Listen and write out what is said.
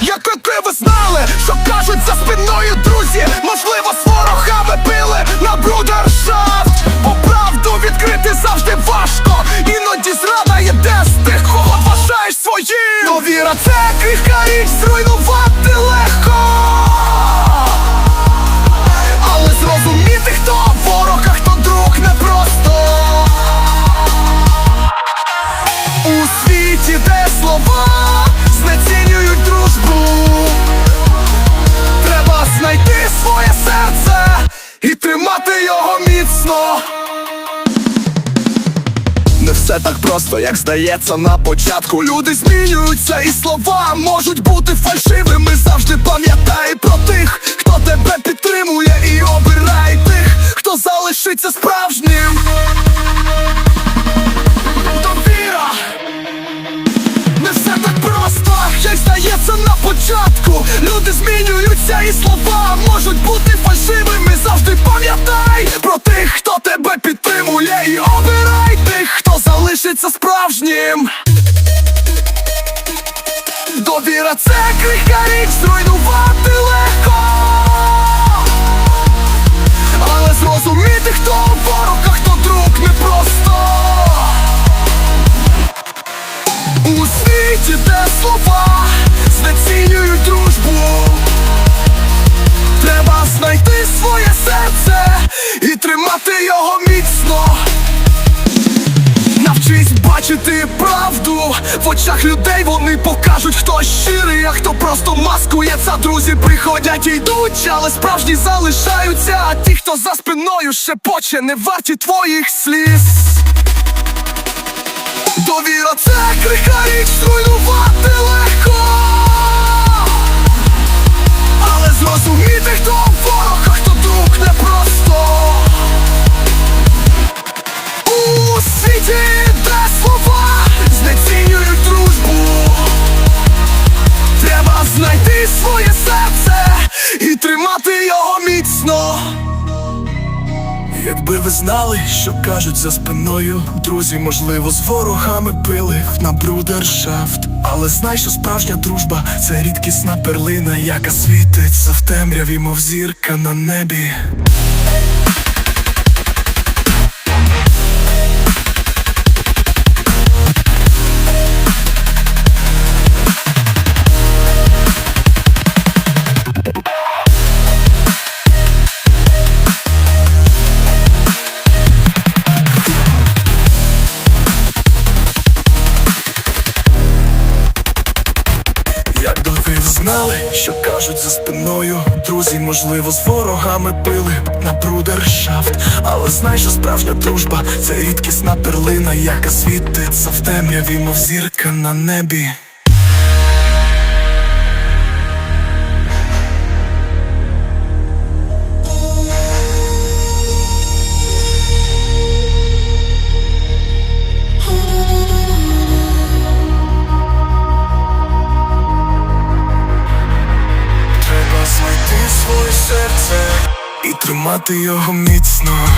Якби ви знали, що кажуть за спиною друзі, все так просто, як здається на початку. Люди змінюються, і слова можуть бути фальшивими. Завжди пам'ятай про тих, хто тебе підтримує, і обирай тих, хто залишиться справжнім. Довіра не все так просто, як здається на початку. Люди змінюються, і слова можуть бути фальшивими. Завжди пам'ятай про тих, хто тебе підтримує, і обирай це крихка річ, зруйнувати легко. Але зрозуміти, хто ворог, а хто друг непросто. У світі, де слова бачити правду в очах людей вони покажуть, хто щирий, а хто просто маскується. Друзі приходять і йдуть, але справжні залишаються. А ті, хто за спиною шепоче, не варті твоїх сліз. Довіра це крика річ руйнувати легко Якби ви знали, що кажуть за спиною Друзі, можливо, з ворогами пили на брудершафт Але знай, що справжня дружба це рідкісна перлина, яка світиться в темряві, мов зірка на небі. Знали, що кажуть за спиною Друзі, можливо, з ворогами пили на брудершафт Але знай, що справжня дружба це рідкісна перлина, яка світиться в темряві, мов зірка на небі. Серце і тримати його міцно.